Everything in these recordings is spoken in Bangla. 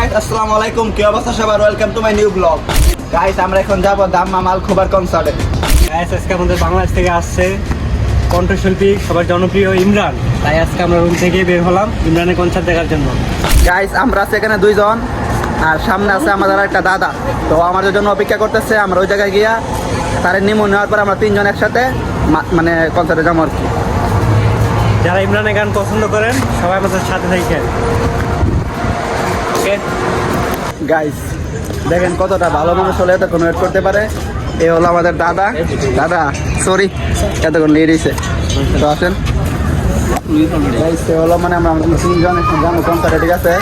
আসসালামু আলাইকুম। কি অবস্থা সবার? Welcome to my new blog guys আমরা এখন যাব দাম্মা মাল খোবার কনসার্টে গাইস আজকে আমাদের বাংলাদেশ থেকে আসছে কণ্ঠশিল্পী সবার জনপ্রিয় ইমরান। তাই আজকে আমরা রুম থেকে বের হলাম ইমরানের কনসার্ট দেখার জন্য। গাইস আমরা আছি এখানে দুইজন আর সামনে আছে আমাদের একটা দাদা। তো আমাদের জন্য অপেক্ষা করতেছে আমরা ওই জায়গায় গিয়া তার নিমন নেওয়ার পর আমরা তিনজন একসাথে মানে কনসার্টে যাব আর কি। যারা ইমরানের গান পছন্দ করেন সবাই আমাদের সাথে থাকেন। গাইস দেখেন কতটা ভালো মানুষ হলে এতক্ষণ ওয়েট করতে পারে। এ হলো আমাদের দাদা। দাদা সরি এতক্ষণ লেট হয়েছে তো আসেন। হলো মানে আমরা তিনজন যাব কনসার্টে ঠিক আছে?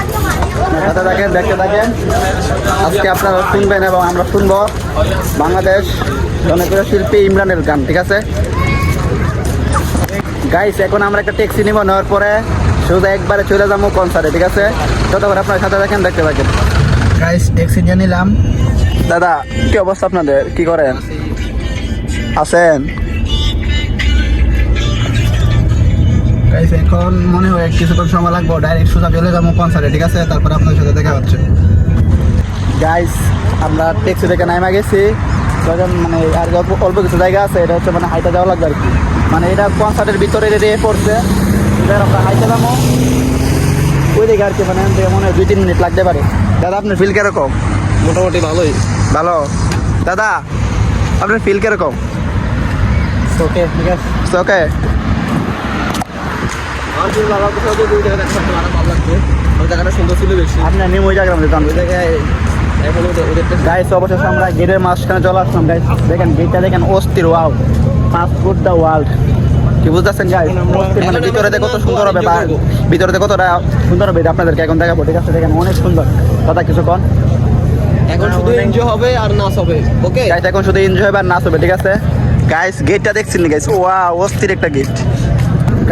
সাথে থাকেন, দেখতে থাকেন। আজকে আপনারা শুনবেন এবং আমরা শুনব বাংলাদেশ জনপ্রিয় শিল্পী ইমরানের গান, ঠিক আছে? গাইস এখন আমরা একটা ট্যাক্সি নিব, নেওয়ার পরে শুধু একবারে চলে যাব কনসার্টে ঠিক আছে? যতবার আপনার সাথে দেখেন দেখতে থাকেন। গাইস ট্যাক্সি নিয়ে নিলাম। দাদা কি অবস্থা আপনাদের? কি করেন? আছেন? গাইস এখন মনে হয় কিছুক্ষণ সময় লাগবে ডাইরেক্ট সোজা চলে যাব কনসার্টে ঠিক আছে? তারপর আপনার সাথে দেখা হচ্ছে। গাইস আমরা ট্যাক্সি থেকে নামা গেছি। তখন মানে আর অল্প কিছু জায়গা আছে এটা হচ্ছে মানে হাইটে যাওয়া লাগবে আর কি। মানে এটা কনসার্টের ভিতরে রেডি পড়ছে। এবার আমরা হাইটে যাব। ওই দিকে আর কি মানে মনে হয় দুই তিন মিনিট লাগতে পারে। দাদা আপনার ফিল কীরকম? মোটামুটি ভালোই। ভালো? দাদা আপনার ফিল কীরকম? ওকে ঠিক আছে। ওকে সুন্দর ছিল বেশি। আপনার নিম ওই জায়গার মধ্যে জানব গাইস অবশেষে আমরা গেটের মাঝখানে চলে আসলাম গাইস দেখেন গেটটা দেখেন অস্থির ওয়াও দ্য ওয়ার্ল্ড কি বুঝতেছেন গাইস অস্থির মানে ভিতরে কত সুন্দর হবে ভিতরে কতটা সুন্দর হবে আপনাদেরকে এখন দেখাবো ঠিক আছে? দেখেন অনেক সুন্দর। কথা কিছু কন? এখন শুধু এনজয় হবে আর নাচ হবে ওকে গাইস এখন শুধু এনজয় হবে আর নাচ হবে ঠিক আছে? গাইস গেটটা দেখছেন গাইস ওয়া অস্থির একটা গেট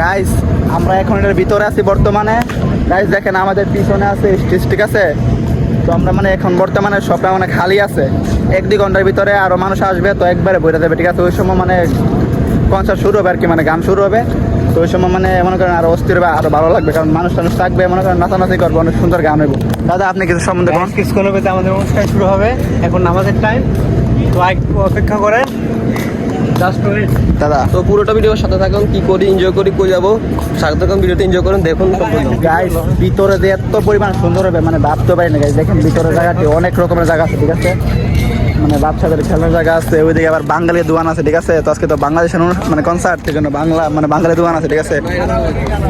গাইস আমরা এখন এটার ভিতরে আছি বর্তমানে। গাইস দেখেন আমাদের পিছনে আছে স্টেজ ঠিক আছে? তো আমরা মানে এখন বর্তমানে সবটা মানে খালি আছে। এক দুই ঘণ্টার ভিতরে আরও মানুষ আসবে তো একবারে বইটা দেবে ঠিক আছে? ওই সময় মানে কনসার্ট শুরু হবে আর কি মানে গান শুরু হবে। তো ওই সময় মানে মনে করেন আরও অস্থির হবে আরও ভালো লাগবে কারণ মানুষ টানুষ থাকবে মনে করেন নাচানাচি করবে অনেক সুন্দর গান হইব। দাদা আপনি কিছু সম্বন্ধে কোন কিছুক্ষণ হবে তো আমাদের অনুষ্ঠান শুরু হবে এখন নামাজের টাইম তো একটু অপেক্ষা করেন। দাদা। তো পুরোটা ভিডিওর সাথে থাকুন কি করি এনজয় করি কই যাব? সাথে থাকুন ভিডিওতে এনজয় করুন দেখুন গাইস ভিতরে যে এত পরিমাণ সুন্দর হবে মানে ভাবতে পারি না গাইস দেখেন ভিতরে জায়গাটি অনেক রকমের জায়গা আছে ঠিক আছে? মানে বাচ্চাদের খেলার জায়গা আছে ওইদিকে আবার বাঙালি দোকান আছে ঠিক আছে? তো আজকে তো বাংলাদেশের মানে কনসার্ট সেই জন্য বাংলা মানে বাঙালি দোকান আছে ঠিক আছে?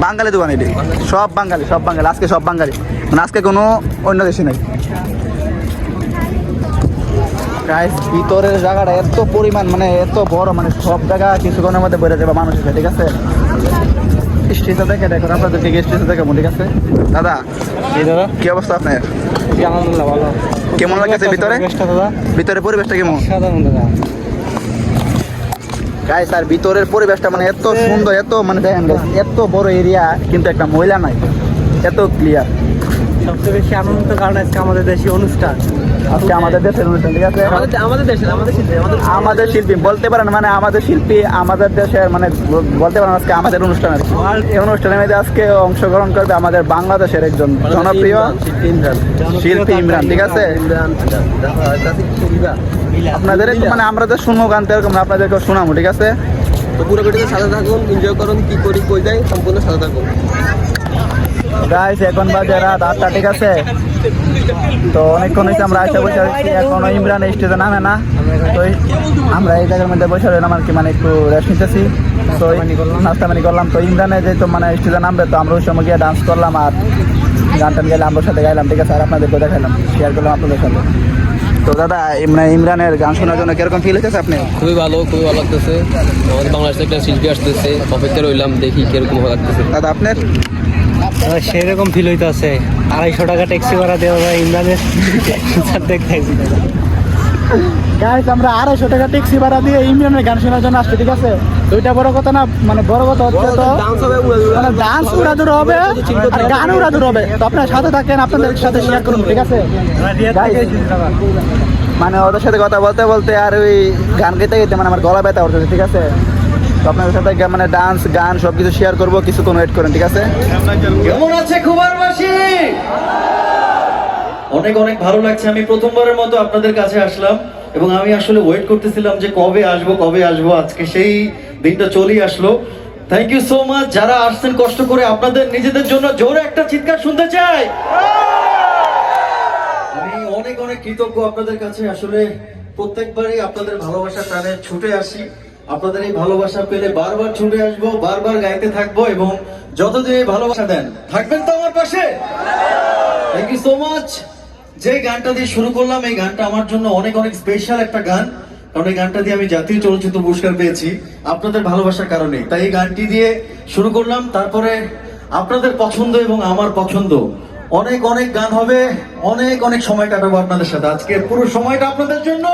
বাঙালি দোকান এটি। সব বাঙালি সব বাঙালি আজকে সব বাঙালি। মানে আজকে কোনো অন্য দেশে নেই। গাইস ভিতরের জায়গাটা এত পরিমাণ মানে এত বড় মানে সব জায়গা কিছুক্ষণের মধ্যে বেড়ে যাবে মানুষ ঠিক আছে? দেখে দেখুন আপনাদেরকে দেখাবো ঠিক আছে? দাদা কি অবস্থা আপনার? আলহামদুলিল্লাহ ভালো। কেমন লাগছে ভিতরে? ভিতরে পরিবেশটা কেমন? সাধারণ দাদা। গাইস আর ভিতরের পরিবেশটা মানে এত সুন্দর এত মানে দেখেন এত বড় এরিয়া কিন্তু একটা মহিলা নাই। এত ক্লিয়ার সবচেয়ে বেশি আনন্দ কারণ আজকে আমাদের দেশীয় অনুষ্ঠান। আজকে আমাদের দেশের অনুষ্ঠান ঠিক আছে? আমাদের শিল্পী আমাদের আমাদের শিল্পী বলতে পারেন মানে আমাদের শিল্পী আমাদের দেশের মানে বলতে পারেন আজকে আমাদের অনুষ্ঠান আর এই অনুষ্ঠানের মধ্যে আজকে অংশগ্রহণ করবে আমাদের বাংলাদেশের একজন জনপ্রিয় শিল্পী ইমরান। ঠিক আছে? আপনাদের মানে আমরা তো শুনব গান তো এরকম আপনাদেরকে শোনাবো ঠিক আছে? তো পুরো ভিডিওতে সাথে থাকুন এনজয় করুন কি করি কই যাই সম্পূর্ণ সাথে থাকুন। গাইস এখন বাজে রাত আটটা ঠিক আছে? তো অনেকক্ষণ হয়েছে আমরা আসে বসে আছি এখনও ইমরান স্টেজে নামে না। তো আমরা এই জায়গার মধ্যে বসে রইলাম আর কি মানে একটু রেস্ট নিতেছি। তো নাস্তা পানি করলাম। তো ইমরানে যেহেতু মানে স্টেজে নামবে তো আমরা ওই সময় গিয়ে ডান্স করলাম আর গান টান গেলে আমরা সাথে গাইলাম ঠিক আছে? আর আপনাদেরকে দেখালাম শেয়ার করলাম আপনাদের সাথে। তো দাদা ইমরান ইমরানের গান শোনার জন্য কীরকম ফিল হচ্ছে আপনি? খুবই ভালো খুবই ভালো লাগতেছে। আমাদের বাংলাদেশে একটা শিল্পী আসতেছে অপেক্ষা রইলাম দেখি কীরকম ভালো লাগতেছে। দাদা আপনার সেরকম ফিল হইতেছে আড়াইশো টাকা ট্যাক্সি ভাড়া দেওয়া যায় ইমরানের। আমরা আড়াইশো টাকা ট্যাক্সি ভাড়া দিয়ে ইমরানের গান শোনার জন্য আসছি ঠিক আছে? ওইটা বড় কথা না মানে বড় কথা হচ্ছে তো ডান্স উড়া উড়া। মানে ডান্স উড়াদুর হবে আর গান উড়াদুর হবে। তো আপনার সাথে থাকেন আপনাদের সাথে শেয়ার করুন ঠিক আছে? মানে ওদের সাথে কথা বলতে বলতে আর ওই গান গাইতে গাইতে মানে আমার গলা ব্যথা উঠছে ঠিক আছে? তো আপনাদের সাথে মানে ডান্স গান সব কিছু শেয়ার করব কিছু কিছুক্ষণ ওয়েট করেন, ঠিক আছে? কেমন আছে খুবারবাসী অনেক অনেক ভালো লাগছে। আমি প্রথমবারের মতো আপনাদের কাছে আসলাম এবং আমি আসলে ওয়েট করতেছিলাম যে কবে আসব কবে আসব। আজকে সেই দিনটা চলেই আসলো। থ্যাংক ইউ সো মাচ যারা আসছেন, কষ্ট করে আপনাদের নিজেদের জন্য জোরে একটা চিৎকার শুনতে চাই। আমি অনেক অনেক কৃতজ্ঞ আপনাদের কাছে। আসলে প্রত্যেকবারই আপনাদের ভালোবাসা টানে ছুটে আসি। আপনাদের এই ভালোবাসা পেলে বারবার ছুটে আসব, বারবার গাইতে থাকব এবং যতদিন এই ভালোবাসা দেন, থাকবেন তো আমার পাশে? থ্যাংক ইউ সো মাচ যে গানটা দিয়ে শুরু করলাম, এই গানটা আমার জন্য অনেক অনেক স্পেশাল একটা গান, কারণ এই গানটা দিয়ে আমি জাতীয় চলচ্চিত্র পুরস্কার পেয়েছি আপনাদের ভালোবাসার কারণে। তাই এই গানটি দিয়ে শুরু করলাম, তারপরে আপনাদের পছন্দ এবং আমার পছন্দ। অনেক অনেক গান হবে, অনেক অনেক সময় কাটাবো আপনাদের সাথে। আজকে পুরো সময়টা আপনাদের জন্য।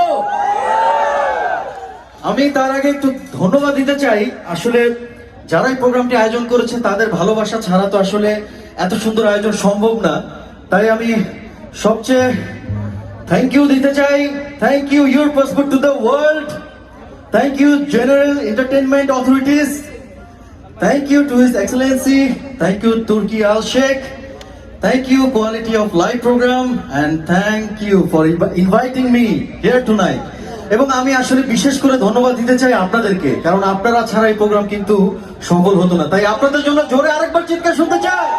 আমি তার আগে একটু ধন্যবাদ দিতে চাই। আসলে যারা এই প্রোগ্রামটি আয়োজন করেছে, তাদের ভালোবাসা ছাড়া তো আসলে এত সুন্দর আয়োজন সম্ভব না। তাই আমি সবচেয়ে থ্যাংক ইউ দিতে চাই। Thank you your passport to the world thank you general entertainment authorities thank you to his excellency thank you Turki Al Sheikh thank you quality of live programme and thank you for inviting me here tonight এবং আমি আসলে বিশেষ করে ধন্যবাদ দিতে চাই আপনাদেরকে, কারণ আপনারা ছাড়া এই প্রোগ্রাম কিন্তু সফল হতো না। তাই আপনাদের জন্য জোরে আরেকবার চিৎকার শুনতে চাই।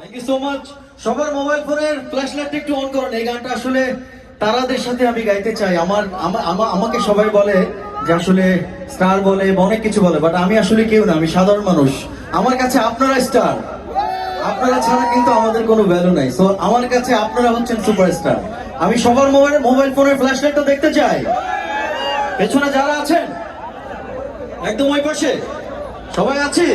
থ্যাংক ইউ সো মাচ সবার মোবাইল ফোনের ফ্ল্যাশ লাইটটা একটু অন করুন। এই গানটা আসলে তারাদের সাথে আমি গাইতে চাই। আমার আমা- আমা- আমাকে সবাই বলে যে আসলে স্টার বলে অনেক কিছু বলে বাট আমি আসলে কেউ না, আমি সাধারণ মানুষ। আমার কাছে আপনারা স্টার। আপনারা ছাড়া কিন্তু আমাদের কোনো ভ্যালু নাই। সো আমার কাছে আপনারা হচ্ছেন সুপারস্টার আমি সবার মোবাইল মোবাইল ফোনের ফ্ল্যাশ লাইটটা দেখতে চাই। পেছনে যারা আছেন, একদম ওই পাশে। সবাই আছে?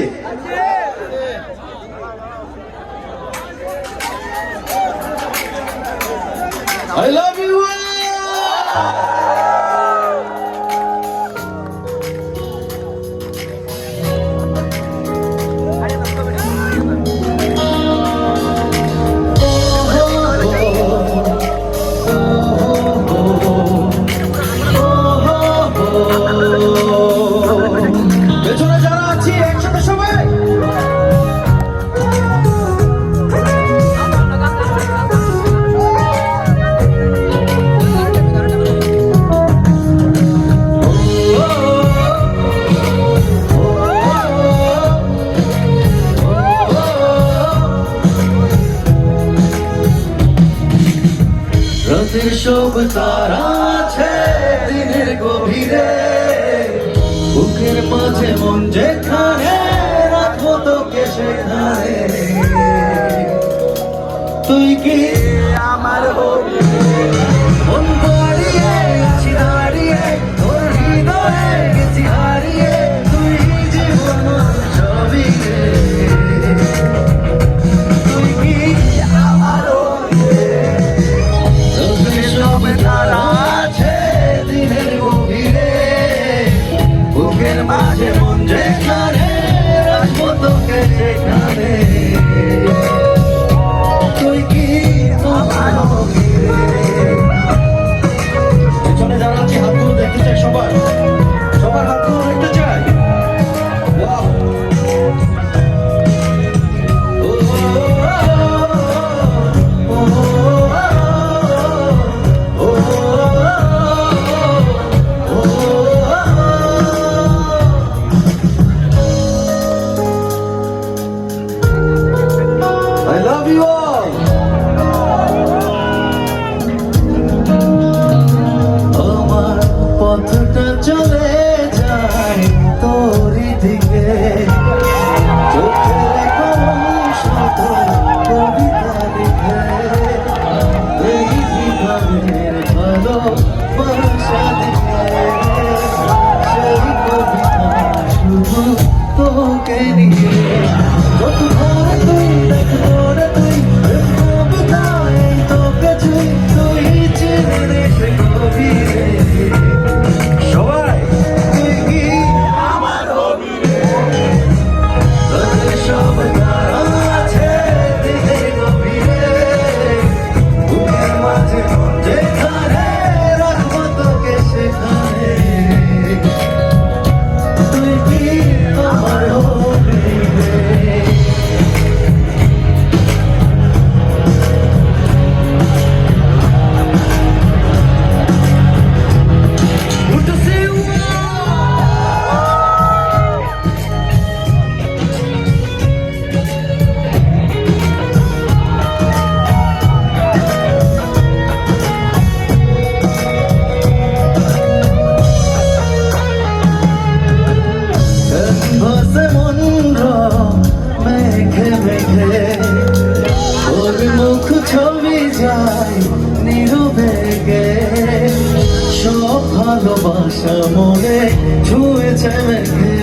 I love you all! রাতের সব তারা আছে, দিনের গভীরে। বুকের মাঝে মন যেখানে, রাখব তোকে সেখানে তুই কি আমাকে নিয়ে ভালোবাসা মনে ছুঁয়েছে মেঘে।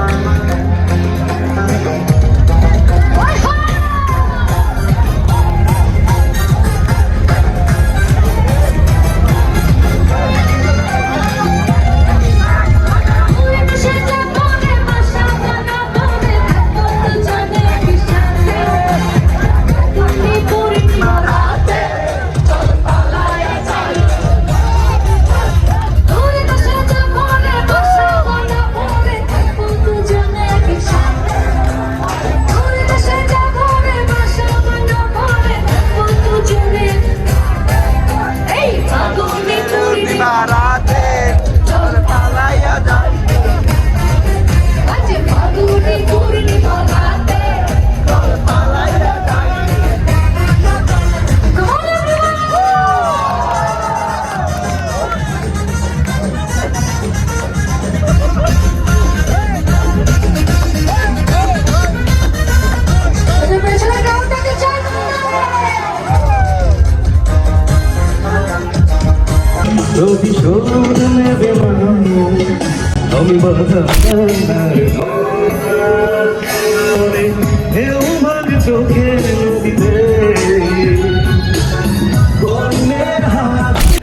Música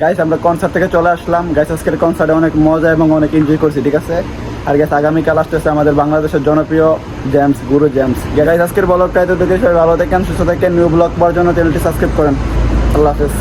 গাইস আমরা কনসার্ট থেকে চলে আসলাম। গাইস আজকের কনসার্টে অনেক মজা এবং অনেক এনজয় করছি, ঠিক আছে? আর গাইস আগামীকাল আসতেছে আমাদের বাংলাদেশের জনপ্রিয় জেমস গুরু জেমস গাইস আজকের ব্লগটা এত দেখে সবাই ভালো থাকেন, সুস্থ থাকেন। নিউ ব্লগ পাওয়ার জন্য চ্যানেলটি সাবস্ক্রাইব করেন। আল্লাহ হাফেজ।